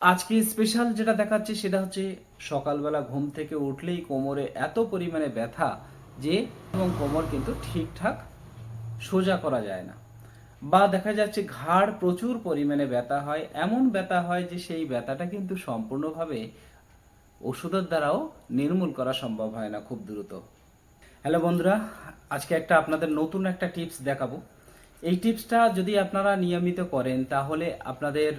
আজকে স্পেশাল যেটা দেখাচ্ছে সেটা হচ্ছে সকালবেলা ঘুম থেকে উঠলেই কোমরে এত পরিমাণে ব্যথা যে এবং কোমর কিন্তু ঠিকঠাক সোজা করা যায় না। বা দেখা যাচ্ছে ঘাড় প্রচুর পরিমাণে ব্যথা হয়, এমন ব্যথা হয় যে সেই ব্যথাটা কিন্তু সম্পূর্ণভাবে ওষুধের দ্বারাও নির্মূল করা সম্ভব হয় না খুব দ্রুত। হ্যালো বন্ধুরা, আজকে একটা আপনাদের নতুন একটা টিপস দেখাবো। এই টিপসটা যদি আপনারা নিয়মিত করেন তাহলে আপনাদের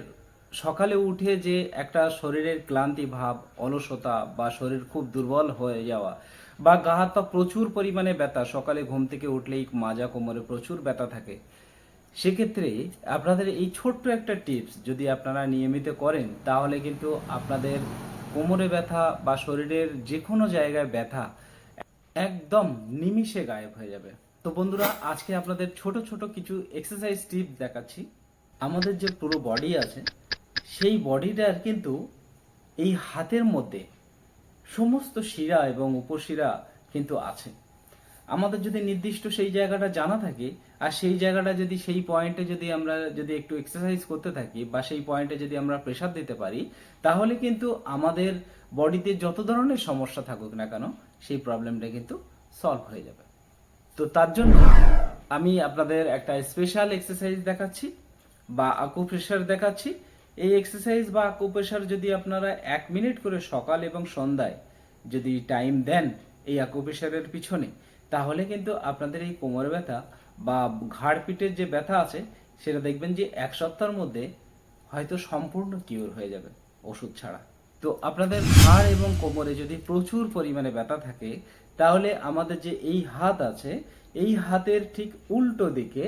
সকালে উঠে যে একটা শরীরের ক্লান্তি ভাব, অলসতা বা শরীর খুব দুর্বল হয়ে যাওয়া বা গা হাত পা প্রচুর পরিমাণে ব্যথা, সকালে ঘুম থেকে উঠলেই মাজা কোমরে প্রচুর ব্যথা থাকে। সেক্ষেত্রে আপনাদের এই ছোট্ট একটা টিপস যদি আপনারা নিয়মিত করেন, তাহলে কিন্তু আপনাদের কোমরে ব্যথা বা শরীরের যে কোনো জায়গায় ব্যথা একদম নিমিষে গায়েব হয়ে যাবে। তো বন্ধুরা, আজকে আপনাদের ছোট ছোট কিছু এক্সারসাইজ টিপ দেখাচ্ছি। আমাদের যে পুরো বডি আছে সেই বডিটার কিন্তু এই হাতের মধ্যে সমস্ত শিরা এবং উপশিরা কিন্তু আছে। আমাদের যদি নির্দিষ্ট সেই জায়গাটা জানা থাকে, আর সেই জায়গাটা যদি সেই পয়েন্টে যদি আমরা যদি একটু এক্সারসাইজ করতে থাকি, বা সেই পয়েন্টে যদি আমরা প্রেশার দিতে পারি, তাহলে কিন্তু আমাদের বডিতে যত ধরনের সমস্যা থাকুক না কেন, সেই প্রবলেমটা কিন্তু সলভ হয়ে যাবে। তো তার জন্য আমি আপনাদের একটা স্পেশাল এক্সারসাইজ দেখাচ্ছি, বা আকুপ্রেশার দেখাচ্ছি এই এক্সারসাইজ বা আকুপ্রেশার যদি আপনারা এক মিনিট করে সকাল এবং সন্ধ্যায় যদি টাইম দেন এই আকুপ্রেশারের পিছনে, তাহলে কিন্তু আপনাদের এই কোমর ব্যথা বা ঘাড় পিঠের যে ব্যথা আছে, সেটা দেখবেন যে এক সপ্তাহের মধ্যে হয়তো সম্পূর্ণ কিওর হয়ে যাবে ওষুধ ছাড়া। তো আপনাদের ঘাড় এবং কোমরে যদি প্রচুর পরিমাণে ব্যথা থাকে, তাহলে আমাদের যে এই হাত আছে, এই হাতের ঠিক উল্টো দিকে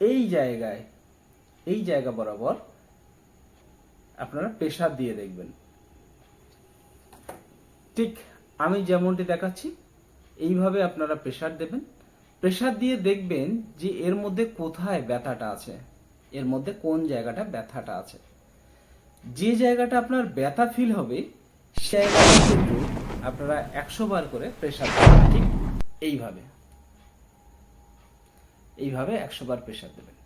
এই জায়গায়, এই জায়গা বরাবর আপনারা প্রেশার দিয়ে দেখবেন। ঠিক আমি যেমনটি দেখাচ্ছি, এইভাবে আপনারা প্রেশার দেবেন। প্রেশার দিয়ে দেখবেন যে এর মধ্যে কোথায় ব্যথাটা আছে, এর মধ্যে কোন জায়গাটা ব্যথাটা আছে। যে জায়গাটা আপনার ব্যথা ফিল হবে সেই জায়গাটা কিন্তু আপনারা একশো বার করে প্রেশার দেবেন, ঠিক এইভাবে। এইভাবে একশো বার প্রেশার দেবেন।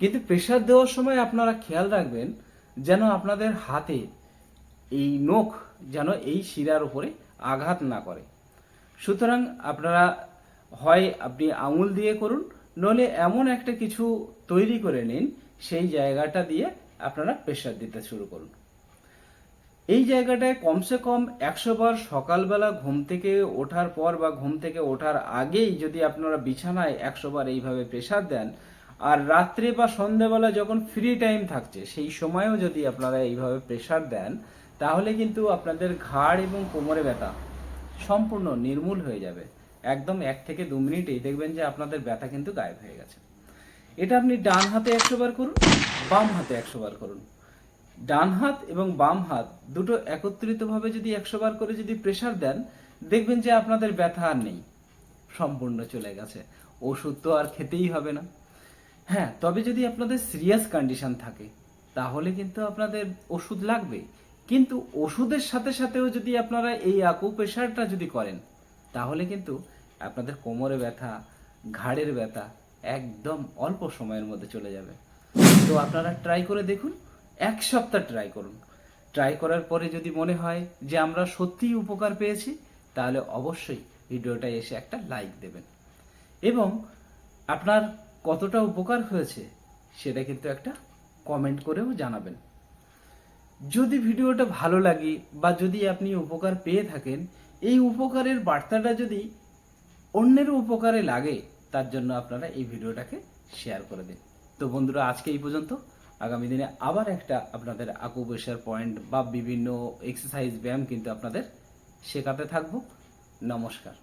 কিন্তু প্রেশার দেওয়ার সময় আপনারা খেয়াল রাখবেন যেন আপনাদের হাতে এই নখ যেন এই শিরার উপরে আঘাত না করে। সুতরাং আপনারা হয় আপনি আঙুল দিয়ে করুন নলে এমন একটা কিছু তৈরি করে নিন, সেই জায়গাটা দিয়ে আপনারা প্রেশার দিতে শুরু করুন। এই জায়গাটায় কমসে কম একশো বার সকালবেলা ঘুম থেকে ওঠার পর বা ঘুম থেকে ওঠার আগেই যদি আপনারা বিছানায় একশো বার এইভাবে প্রেশার দেন আর রাত্রে বা সন্ধ্যাবেলা যখন ফ্রি টাইম থাকছে, সেই সময়েও যদি আপনারা এইভাবে প্রেশার দেন, তাহলে কিন্তু আপনাদের ঘাড় এবং কোমরে ব্যথা সম্পূর্ণ নির্মূল হয়ে যাবে। একদম এক থেকে দু মিনিটেই দেখবেন যে আপনাদের ব্যথা কিন্তু গায়েব হয়ে গেছে। এটা আপনি ডান হাতে একশো বার করুন, বাম হাতে একশো বার করুন। ডান হাত এবং বাম হাত দুটো একত্রিতভাবে যদি একশো বার করে যদি প্রেশার দেন, দেখবেন যে আপনাদের ব্যথা আর নেই। সম্পূর্ণ চলে গেছে। ওষুধ তো আর খেতেই হবে না। হ্যাঁ তবে যদি আপনাদের সিরিয়াস কন্ডিশন থাকে, তাহলে কিন্তু আপনাদের ওষুধ লাগবে। কিন্তু ওষুধের সাথে সাথেও যদি আপনারা এই আকু প্রেশারটা যদি করেন, তাহলে কিন্তু আপনাদের কোমরে ব্যথা, ঘাড়ের ব্যথা একদম অল্প সময়ের মধ্যে চলে যাবে। তো আপনারা ট্রাই করে দেখুন, এক সপ্তাহ ট্রাই করুন। ট্রাই করার পরে যদি মনে হয় যে আমরা সত্যিই উপকার পেয়েছি, তাহলে অবশ্যই ভিডিওটা এসে একটা লাইক দেবেন। এবং আপনার কতটা উপকার হয়েছে সেটা কিন্তু একটা কমেন্ট করেও জানাবেন। যদি ভিডিওটা ভালো লাগে বা যদি আপনি উপকার পেয়ে থাকেন, এই উপকারের বার্তাটা যদি অন্যের উপকারে লাগে, তার জন্য আপনারা এই ভিডিওটাকে শেয়ার করে দিন। তো বন্ধুরা, আজকে এই পর্যন্ত। আগামী দিনে আবার একটা আপনাদের আকু বৈশার পয়েন্ট বা বিভিন্ন এক্সারসাইজ ব্যায়াম কিন্তু আপনাদের শেখাতে থাকব। নমস্কার।